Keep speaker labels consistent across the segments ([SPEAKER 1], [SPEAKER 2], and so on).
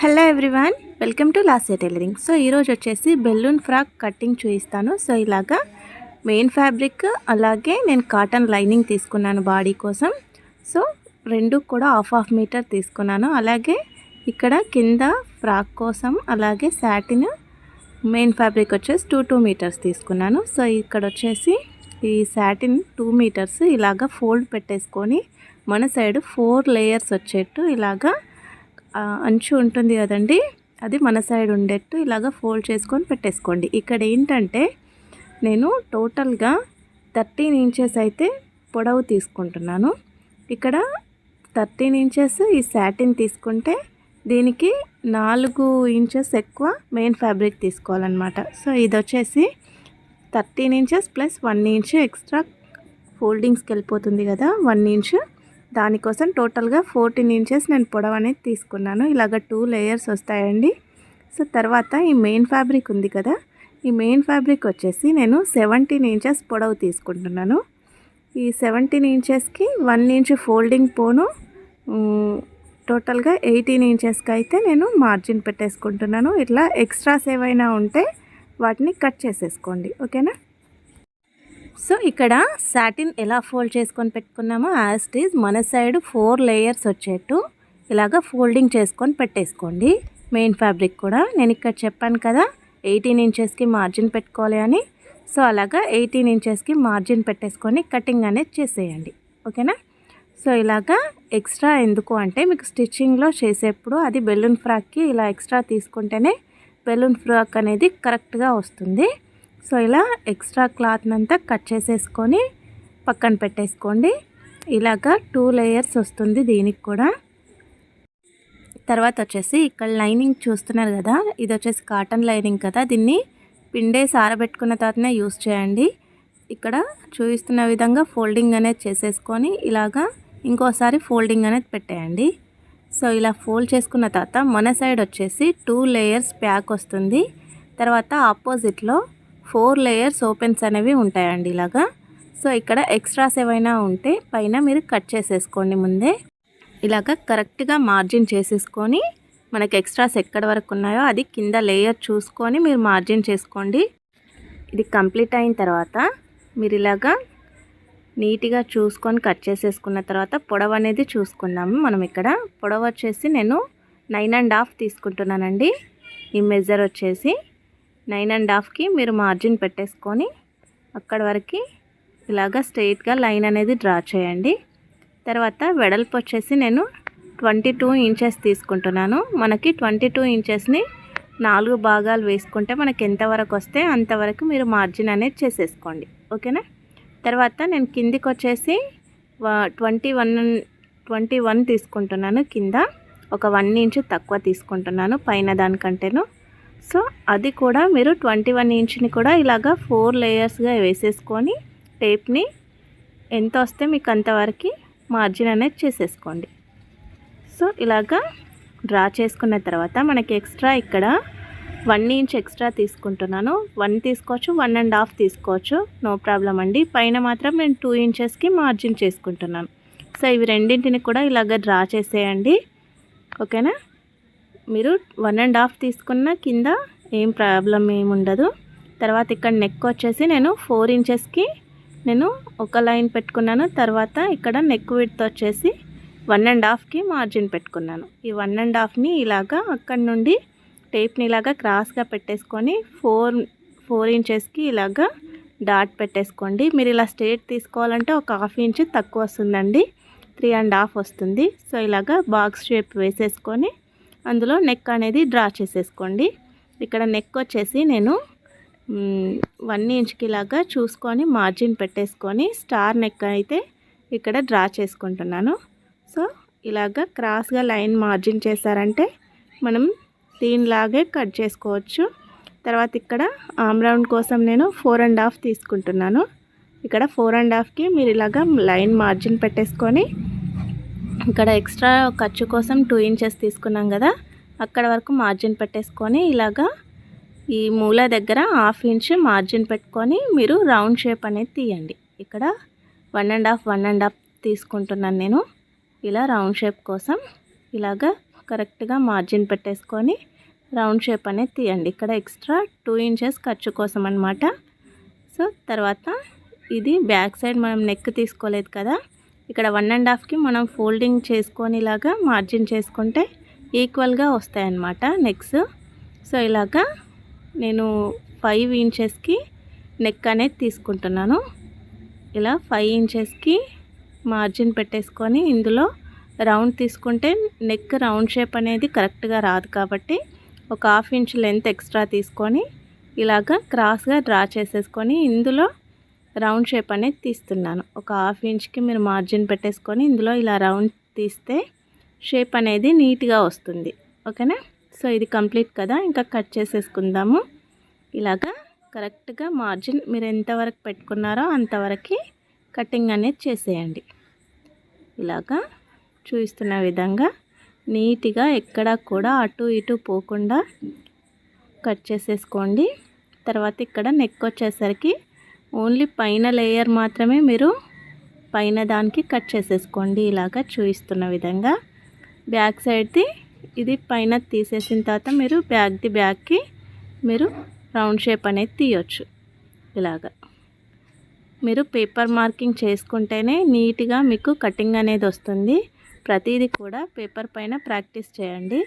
[SPEAKER 1] Hello everyone welcome to last tailoring so ఈరోజు వచ్చేసి balloon frock cutting చూపిస్తాను. So ఇలాగా మెయిన్ ఫ్యాబ్రిక్ అలాగే నేను కాటన్ లైనింగ్ తీసుకున్నాను బాడీ కోసం. సో రెండు కూడా హాఫ్ హాఫ్ మీటర్ తీసుకున్నాను. అలాగే ఇక్కడ కింద ఫ్రాక్ కోసం అలాగే శాటిన్ మెయిన్ ఫ్యాబ్రిక్ వచ్చేసి టూ టూ మీటర్స్ తీసుకున్నాను. సో ఇక్కడ వచ్చేసి ఈ శాటిన్ టూ మీటర్స్ ఇలాగా ఫోల్డ్ పెట్టేసుకొని మన సైడ్ ఫోర్ లేయర్స్ వచ్చేట్టు ఇలాగా అంచు ఉంటుంది కదండి. అది మన సైడ్ ఉండేట్టు ఇలాగ ఫోల్డ్ చేసుకొని పెట్టేసుకోండి. ఇక్కడ ఏంటంటే నేను టోటల్గా థర్టీన్ ఇంచెస్ అయితే పొడవు తీసుకుంటున్నాను. ఇక్కడ థర్టీన్ ఇంచెస్ ఈ శాటిన్ తీసుకుంటే దీనికి నాలుగు ఇంచెస్ ఎక్కువ మెయిన్ ఫ్యాబ్రిక్ తీసుకోవాలన్నమాట. సో ఇది వచ్చేసి thirteen inches plus one inch extra ఫోల్డింగ్స్కి వెళ్ళిపోతుంది కదా వన్ ఇంచ్. దానికోసం టోటల్గా ఫోర్టీన్ ఇంచెస్ నేను పొడవు అనేది తీసుకున్నాను. ఇలాగ టూ లేయర్స్ వస్తాయండి. సో తర్వాత ఈ మెయిన్ ఫ్యాబ్రిక్ ఉంది కదా ఈ మెయిన్ ఫ్యాబ్రిక్ వచ్చేసి నేను సెవెంటీన్ ఇంచెస్ పొడవు తీసుకుంటున్నాను. ఈ సెవెంటీన్ ఇంచెస్కి వన్ ఇంచ్ ఫోల్డింగ్ పోను. టోటల్గా ఎయిటీన్ ఇంచెస్కి అయితే నేను మార్జిన్ పెట్టేసుకుంటున్నాను. ఇట్లా ఎక్స్ట్రాస్ ఏవైనా ఉంటే వాటిని కట్ చేసేసుకోండి. ఓకేనా? సో ఇక్కడ సాటిన్ ఎలా ఫోల్డ్ చేసుకొని పెట్టుకున్నామో యాజ్ ఈజ్ మన సైడ్ ఫోర్ లేయర్స్ వచ్చేట్టు ఇలాగ ఫోల్డింగ్ చేసుకొని పెట్టేసుకోండి. మెయిన్ ఫ్యాబ్రిక్ కూడా నేను ఇక్కడ చెప్పాను కదా ఎయిటీన్ ఇంచెస్కి మార్జిన్ పెట్టుకోవాలి అని. సో అలాగా ఎయిటీన్ ఇంచెస్కి మార్జిన్ పెట్టేసుకొని కటింగ్ అనేది చేసేయండి. ఓకేనా? సో ఇలాగా ఎక్స్ట్రా ఎందుకు అంటే మీకు స్టిచ్చింగ్లో చేసేప్పుడు అది బెలూన్ ఫ్రాక్కి ఇలా ఎక్స్ట్రా తీసుకుంటేనే బెలూన్ ఫ్రాక్ అనేది కరెక్ట్గా వస్తుంది. సో ఇలా ఎక్స్ట్రా క్లాత్ని అంతా కట్ చేసేసుకొని పక్కన పెట్టేసుకోండి. ఇలాగా టూ లేయర్స్ వస్తుంది దీనికి కూడా. తర్వాత వచ్చేసి ఇక్కడ లైనింగ్ చూస్తున్నారు కదా ఇది వచ్చేసి కాటన్ లైనింగ్ కదా. దీన్ని పిండేసి ఆరబెట్టుకున్న తర్వాతనే యూస్ చేయండి. ఇక్కడ చూపిస్తున్న విధంగా ఫోల్డింగ్ అనేది చేసేసుకొని ఇలాగా ఇంకోసారి ఫోల్డింగ్ అనేది పెట్టేయండి. సో ఇలా ఫోల్డ్ చేసుకున్న తర్వాత మన సైడ్ వచ్చేసి టూ లేయర్స్ ప్యాక్ వస్తుంది. తర్వాత ఆపోజిట్లో ఫోర్ లేయర్స్ ఓపెన్స్ అనేవి ఉంటాయండి ఇలాగా. సో ఇక్కడ ఎక్స్ట్రాస్ ఏవైనా ఉంటే పైన మీరు కట్ చేసేసుకోండి ముందే. ఇలాగ కరెక్ట్గా మార్జిన్ చేసేసుకొని మనకి ఎక్స్ట్రాస్ ఎక్కడ వరకు ఉన్నాయో అది కింద లేయర్ చూసుకొని మీరు మార్జిన్ చేసుకోండి. ఇది కంప్లీట్ అయిన తర్వాత మీరు ఇలాగా నీట్గా చూసుకొని కట్ చేసేసుకున్న తర్వాత పొడవు అనేది చూసుకుందాము. మనం ఇక్కడ పొడవు వచ్చేసి నేను నైన్ అండ్ హాఫ్ తీసుకుంటున్నానండి. ఈ మెజర్ వచ్చేసి నైన్ అండ్ హాఫ్కి మీరు మార్జిన్ పెట్టేసుకొని అక్కడ వరకు ఇలాగ స్ట్రెయిట్గా లైన్ అనేది డ్రా చేయండి. తర్వాత వెడల్పు వచ్చేసి నేను ట్వంటీ టూ ఇంచెస్ తీసుకుంటున్నాను. మనకి ట్వంటీ టూ ఇంచెస్ని నాలుగు భాగాలు వేసుకుంటే మనకి ఎంతవరకు వస్తే అంతవరకు మీరు మార్జిన్ అనేది చేసేసుకోండి. ఓకేనా? తర్వాత నేను కిందికి వచ్చేసి ట్వంటీ వన్ ట్వంటీ వన్ తీసుకుంటున్నాను. కింద ఒక వన్ ఇంచ్ తక్కువ తీసుకుంటున్నాను పైన దానికంటేను. సో అది కూడా మీరు ట్వంటీ వన్ ఇంచ్ని కూడా ఇలాగా ఫోర్ లేయర్స్గా వేసేసుకొని టేప్ని ఎంత వస్తే మీకు అంతవరకు మార్జిన్ అనేది చేసేసుకోండి. సో ఇలాగా డ్రా చేసుకున్న తర్వాత మనకి ఎక్స్ట్రా ఇక్కడ వన్ ఇంచ్ ఎక్స్ట్రా తీసుకుంటున్నాను. వన్ తీసుకోవచ్చు వన్ అండ్ హాఫ్ తీసుకోవచ్చు. నో ప్రాబ్లం అండి. పైన మాత్రం నేను టూ ఇంచెస్కి మార్జిన్ చేసుకుంటున్నాను. సో ఇవి రెండింటిని కూడా ఇలాగ డ్రా చేసేయండి. ఓకేనా? మీరు వన్ అండ్ హాఫ్ తీసుకున్న కింద ఏం ప్రాబ్లం ఏమి ఉండదు. తర్వాత ఇక్కడ నెక్ వచ్చేసి నేను ఫోర్ ఇంచెస్కి నేను ఒక లైన్ పెట్టుకున్నాను. తర్వాత ఇక్కడ నెక్ విడ్త్ వచ్చేసి వన్ అండ్ హాఫ్కి మార్జిన్ పెట్టుకున్నాను. ఈ వన్ అండ్ హాఫ్ని ఇలాగా అక్కడి నుండి టేప్ని ఇలాగా క్రాస్గా పెట్టేసుకొని ఫోర్ ఫోర్ ఇంచెస్కి ఇలాగా డాట్ పెట్టేసుకోండి. మీరు ఇలా స్ట్రేట్ తీసుకోవాలంటే ఒక హాఫ్ ఇంచ్ తక్కువ వస్తుందండి. త్రీ అండ్ హాఫ్ వస్తుంది. సో ఇలాగా బాక్స్ షేప్ వేసేసుకొని అందులో నెక్ అనేది డ్రా చేసేసుకోండి. ఇక్కడ నెక్ వచ్చేసి నేను వన్ ఇంచ్కి లాగా చూసుకొని మార్జిన్ పెట్టేసుకొని స్టార్ నెక్ అయితే ఇక్కడ డ్రా చేసుకుంటున్నాను. సో ఇలాగ క్రాస్గా లైన్ మార్జిన్ చేశారంటే మనం దీనిలాగే కట్ చేసుకోవచ్చు. తర్వాత ఇక్కడ ఆమ్ రౌండ్ కోసం నేను ఫోర్ అండ్ హాఫ్ తీసుకుంటున్నాను. ఇక్కడ ఫోర్ అండ్ హాఫ్కి మీరు ఇలాగ లైన్ మార్జిన్ పెట్టేసుకొని ఇక్కడ ఎక్స్ట్రా ఖర్చు కోసం టూ ఇంచెస్ తీసుకున్నాం కదా అక్కడ వరకు మార్జిన్ పెట్టేసుకొని ఇలాగా ఈ మూల దగ్గర హాఫ్ ఇంచ్ మార్జిన్ పెట్టుకొని మీరు రౌండ్ షేప్ అనేది తీయండి. ఇక్కడ one and half one and half తీసుకుంటున్నాను నేను. ఇలా రౌండ్ షేప్ కోసం ఇలాగా కరెక్ట్గా మార్జిన్ పెట్టేసుకొని రౌండ్ షేప్ అనేది తీయండి. ఇక్కడ ఎక్స్ట్రా టూ ఇంచెస్ ఖర్చు కోసం అనమాట సో తర్వాత ఇది బ్యాక్ సైడ్ మనం నెక్ తీసుకోలేదు కదా ఇక్కడ వన్ అండ్ హాఫ్కి మనం ఫోల్డింగ్ చేసుకొని ఇలాగా మార్జిన్ చేసుకుంటే ఈక్వల్గా వస్తాయన్నమాట నెక్స్ సో ఇలాగా నేను ఫైవ్ ఇంచెస్కి నెక్ అనేది తీసుకుంటున్నాను. ఇలా ఫైవ్ ఇంచెస్కి మార్జిన్ పెట్టేసుకొని ఇందులో రౌండ్ తీసుకుంటే నెక్ రౌండ్ షేప్ అనేది కరెక్ట్గా రాదు కాబట్టి ఒక హాఫ్ ఇంచ్ లెంత్ ఎక్స్ట్రా తీసుకొని ఇలాగ క్రాస్గా డ్రా చేసేసుకొని ఇందులో రౌండ్ షేప్ అనేది తీస్తున్నాను. ఒక హాఫ్ ఇంచ్కి మీరు మార్జిన్ పెట్టేసుకొని ఇందులో ఇలా రౌండ్ తీస్తే షేప్ అనేది నీట్గా వస్తుంది. ఓకేనా? సో ఇది కంప్లీట్ కదా? ఇంకా కట్ చేసేసుకుందాము. ఇలాగా కరెక్ట్గా మార్జిన్ మీరు ఎంతవరకు పెట్టుకున్నారో అంతవరకు కటింగ్ అనేది చేసేయండి. ఇలాగా చూపిస్తున్న విధంగా నీట్గా ఎక్కడా కూడా అటు ఇటు పోకుండా కట్ చేసేసుకోండి. తర్వాత ఇక్కడ నెక్ వచ్చేసరికి ఓన్లీ పైన లేయర్ మాత్రమే మీరు పైన దానికి కట్ చేసేసుకోండి. ఇలాగా చూపిస్తున్న విధంగా బ్యాక్ సైడ్ది ఇది పైన తీసేసిన తర్వాత మీరు బ్యాక్ది బ్యాగ్కి మీరు రౌండ్ షేప్ అనేది తీయొచ్చు. ఇలాగా మీరు పేపర్ మార్కింగ్ చేసుకుంటేనే నీట్గా మీకు కటింగ్ అనేది వస్తుంది. ప్రతిదీ కూడా పేపర్ పైన ప్రాక్టీస్ చేయండి.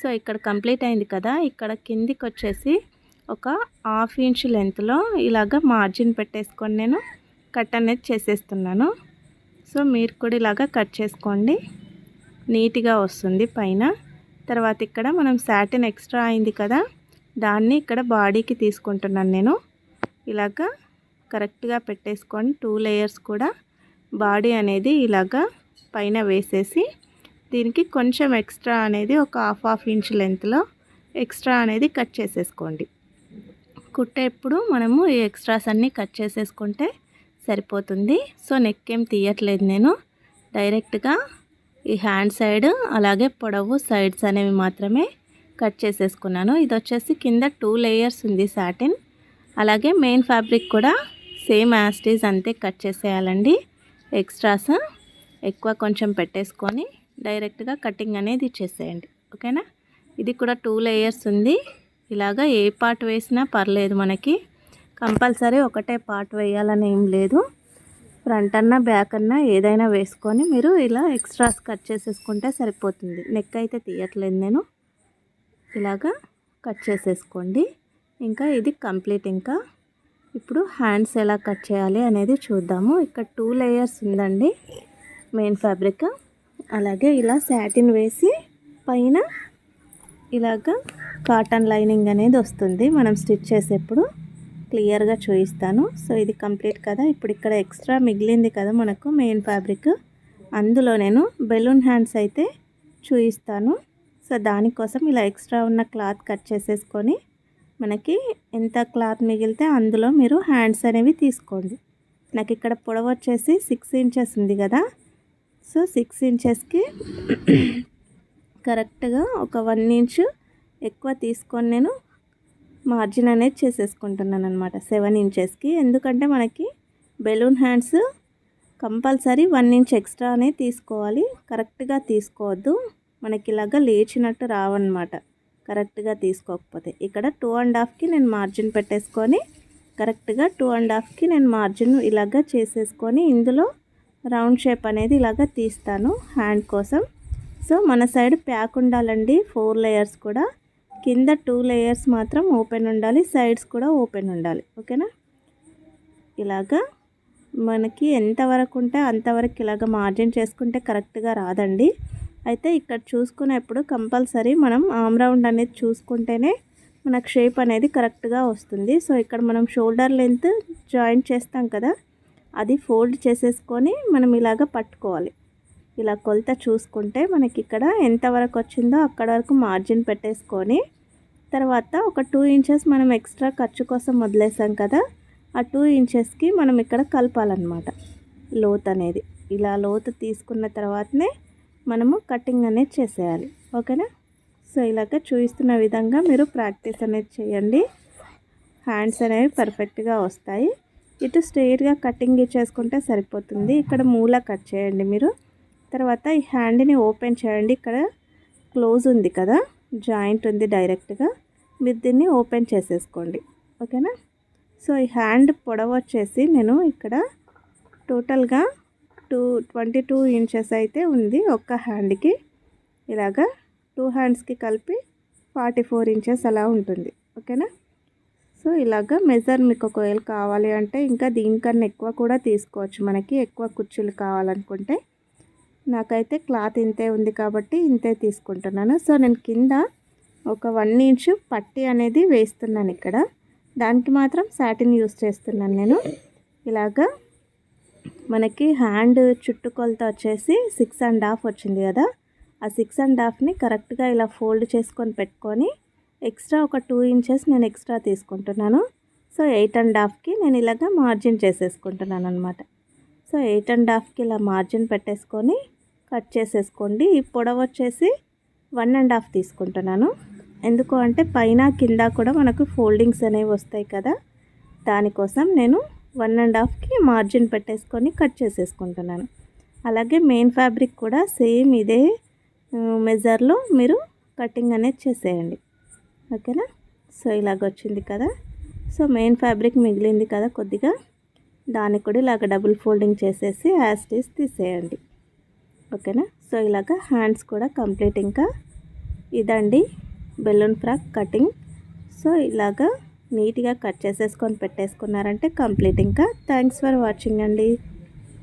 [SPEAKER 1] సో ఇక్కడ కంప్లీట్ అయింది కదా. ఇక్కడ కిందికి వచ్చేసి ఒక హాఫ్ ఇంచ్ లెంత్లో ఇలాగ మార్జిన్ పెట్టేసుకొని నేను కట్ అనేది చేసేస్తున్నాను. సో మీరు కూడా ఇలాగ కట్ చేసుకోండి. నీట్గా వస్తుంది పైన. తర్వాత ఇక్కడ మనం శాటిన్ ఎక్స్ట్రా అయింది కదా దాన్ని ఇక్కడ బాడీకి తీసుకుంటున్నాను నేను. ఇలాగ కరెక్ట్గా పెట్టేసుకొని టూ లేయర్స్ కూడా బాడీ అనేది ఇలాగా పైన వేసేసి దీనికి కొంచెం ఎక్స్ట్రా అనేది ఒక హాఫ్ హాఫ్ ఇంచ్ లెంత్లో ఎక్స్ట్రా అనేది కట్ చేసేసుకోండి. కుట్టేప్పుడు మనము ఈ ఎక్స్ట్రాస్ అన్నీ కట్ చేసేసుకుంటే సరిపోతుంది. సో నెక్ ఏం తీయట్లేదు నేను. డైరెక్ట్గా ఈ హ్యాండ్ సైడ్ అలాగే పొడవు సైడ్స్ అనేవి మాత్రమే కట్ చేసేసుకున్నాను. ఇది వచ్చేసి కింద టూ లేయర్స్ ఉంది సాటిన్. అలాగే మెయిన్ ఫ్యాబ్రిక్ కూడా సేమ్ యాస్టీజ్ అంతే కట్ చేసేయాలండి. ఎక్స్ట్రాస్ ఎక్కువ కొంచెం పెట్టేసుకొని డైరెక్ట్గా కటింగ్ అనేది చేసేయండి. ఓకేనా? ఇది కూడా టూ లేయర్స్ ఉంది. ఇలాగా ఏ పార్ట్ వేసినా పర్లేదు మనకి. కంపల్సరీ ఒకటే పార్ట్ వేయాలని ఏం లేదు. ఫ్రంట్ అన్నా బ్యాక్ అన్నా ఏదైనా వేసుకొని మీరు ఇలా ఎక్స్ట్రాస్ కట్ చేసేసుకుంటే సరిపోతుంది. నెక్ అయితే తీయట్లేదు నేను. ఇలాగా కట్ చేసేసుకోండి. ఇంకా ఇది కంప్లీట్ ఇంకా. ఇప్పుడు హ్యాండ్స్ ఎలా కట్ చేయాలి అనేది చూద్దాము. ఇక్కడ టూ లేయర్స్ ఉందండి మెయిన్ ఫ్యాబ్రిక్. అలాగే ఇలా శాటిన్ వేసి పైన ఇలాగ కాటన్ లైనింగ్ అనేది వస్తుంది. మనం స్టిచ్ చేసేప్పుడు క్లియర్గా చూపిస్తాను. సో ఇది కంప్లీట్ కదా. ఇప్పుడు ఇక్కడ ఎక్స్ట్రా మిగిలింది కదా మనకు మెయిన్ ఫ్యాబ్రిక్ అందులో నేను బెలూన్ హ్యాండ్స్ అయితే చూపిస్తాను. సో దానికోసం ఇలా ఎక్స్ట్రా ఉన్న క్లాత్ కట్ చేసేసుకొని మనకి ఎంత క్లాత్ మిగిలితే అందులో మీరు హ్యాండ్స్ అనేవి తీసుకోండి. నాకు ఇక్కడ పొడవ వచ్చేసి సిక్స్ ఇంచెస్ ఉంది కదా. సో సిక్స్ ఇంచెస్కి కరెక్ట్గా ఒక వన్ ఇంచ్ ఎక్కువ తీసుకొని నేను మార్జిన్ అనేది చేసేసుకుంటున్నాను అనమాట సెవెన్ ఇంచెస్కి. ఎందుకంటే మనకి balloon hands compulsory one inch extra అనేది తీసుకోవాలి. కరెక్ట్గా తీసుకోవద్దు. మనకి ఇలాగా లేచినట్టు రావన్నమాట. కరెక్ట్గా తీసుకోకపోతే. ఇక్కడ టూ అండ్ హాఫ్కి నేను మార్జిన్ పెట్టేసుకొని కరెక్ట్గా టూ అండ్ హాఫ్కి నేను మార్జిన్ ఇలాగా చేసేసుకొని ఇందులో రౌండ్ షేప్ అనేది ఇలాగ తీస్తాను హ్యాండ్ కోసం. సో మన సైడ్ ప్యాక్ ఉండాలండి. ఫోర్ లేయర్స్ కూడా. కింద టూ లేయర్స్ మాత్రం ఓపెన్ ఉండాలి. సైడ్స్ కూడా ఓపెన్ ఉండాలి. ఓకేనా? ఇలాగా మనకి ఎంతవరకు ఉంటే అంతవరకు ఇలాగ మార్జిన్ చేసుకుంటే కరెక్ట్గా రాదండి. అయితే ఇక్కడ చూసుకునేప్పుడు కంపల్సరీ మనం ఆమ్ రౌండ్ అనేది చూసుకుంటేనే మనకు షేప్ అనేది కరెక్ట్గా వస్తుంది. సో ఇక్కడ మనం షోల్డర్ లెంత్ జాయింట్ చేస్తాం కదా అది ఫోల్డ్ చేసేసుకొని మనం ఇలాగ పట్టుకోవాలి. ఇలా కొలత చూసుకుంటే మనకి ఇక్కడ ఎంతవరకు వచ్చిందో అక్కడ వరకు మార్జిన్ పెట్టేసుకొని తర్వాత ఒక టూ ఇంచెస్ మనం ఎక్స్ట్రా ఖర్చు కోసం వదిలేసాం కదా ఆ టూ ఇంచెస్కి మనం ఇక్కడ కలపాలన్నమాట. లోత్ అనేది. ఇలా లోతు తీసుకున్న తర్వాతనే మనము కటింగ్ అనేది చేసేయాలి. ఓకేనా? సో ఇలాగ చూపిస్తున్న విధంగా మీరు ప్రాక్టీస్ అనేది చేయండి. హ్యాండ్స్ అనేవి పర్ఫెక్ట్గా వస్తాయి. ఇటు స్ట్రెయిట్గా కటింగ్ చేసుకుంటే సరిపోతుంది. ఇక్కడ మూల కట్ చేయండి మీరు. తర్వాత ఈ హ్యాండ్ని ఓపెన్ చేయండి. ఇక్కడ క్లోజ్ ఉంది కదా జాయింట్ ఉంది డైరెక్ట్గా. మీరు దీన్ని ఓపెన్ చేసేసుకోండి. ఓకేనా? సో ఈ హ్యాండ్ పొడవు వచ్చేసి నేను ఇక్కడ టోటల్గా టూ ట్వంటీ టూ ఇంచెస్ అయితే ఉంది ఒక్క హ్యాండ్కి. ఇలాగా టూ హ్యాండ్స్కి కలిపి ఫార్టీ ఫోర్ ఇంచెస్ అలా ఉంటుంది. ఓకేనా? సో ఇలాగ మెజర్ మీకు ఒకవేళ కావాలి అంటే ఇంకా దీనికన్నా ఎక్కువ కూడా తీసుకోవచ్చు. మనకి ఎక్కువ కుర్చీలు కావాలనుకుంటే నాకైతే క్లాత్ ఇంతే ఉంది కాబట్టి ఇంతే తీసుకుంటున్నాను. సో నేను కింద ఒక వన్ ఇంచ్ పట్టి అనేది వేస్తున్నాను ఇక్కడ. దానికి మాత్రం సాటిన్ యూస్ చేస్తున్నాను నేను. ఇలాగా మనకి హ్యాండ్ చుట్టుకొలత వచ్చేసి సిక్స్ అండ్ హాఫ్ వచ్చింది కదా. ఆ సిక్స్ అండ్ హాఫ్ని కరెక్ట్గా ఇలా ఫోల్డ్ చేసుకొని పెట్టుకొని ఎక్స్ట్రా ఒక టూ ఇంచెస్ నేను ఎక్స్ట్రా తీసుకుంటున్నాను. సో ఎయిట్ అండ్ హాఫ్కి నేను ఇలాగ మార్జిన్ చేసేసుకుంటున్నాను అనమాట సో ఎయిట్ అండ్ హాఫ్కి ఇలా మార్జిన్ పెట్టేసుకొని కట్ చేసేసుకోండి. ఈ పొడవు వచ్చేసి వన్ అండ్ హాఫ్ తీసుకుంటున్నాను. ఎందుకు అంటే పైన కింద కూడా మనకు ఫోల్డింగ్స్ అనేవి వస్తాయి కదా. దానికోసం నేను వన్ అండ్ హాఫ్కి మార్జిన్ పెట్టేసుకొని కట్ చేసేసుకుంటున్నాను. అలాగే మెయిన్ ఫ్యాబ్రిక్ కూడా సేమ్ ఇదే మెజర్లో మీరు కటింగ్ అనేది చేసేయండి. ఓకేనా? సో ఇలాగ వచ్చింది కదా. సో మెయిన్ ఫ్యాబ్రిక్ మిగిలింది కదా కొద్దిగా. దానికి కూడా ఇలాగ డబుల్ ఫోల్డింగ్ చేసేసి యాస్టీస్ తీసేయండి. ఓకేనా? సో ఇలాగ హ్యాండ్స్ కూడా కంప్లీట్ ఇంకా ఇదండి. Balloon frock cutting. సో ఇలాగా నీట్గా కట్ చేసేసుకొని పెట్టేసుకున్నారంటే కంప్లీట్ ఇంకా. థ్యాంక్స్ ఫర్ వాచింగ్ అండి.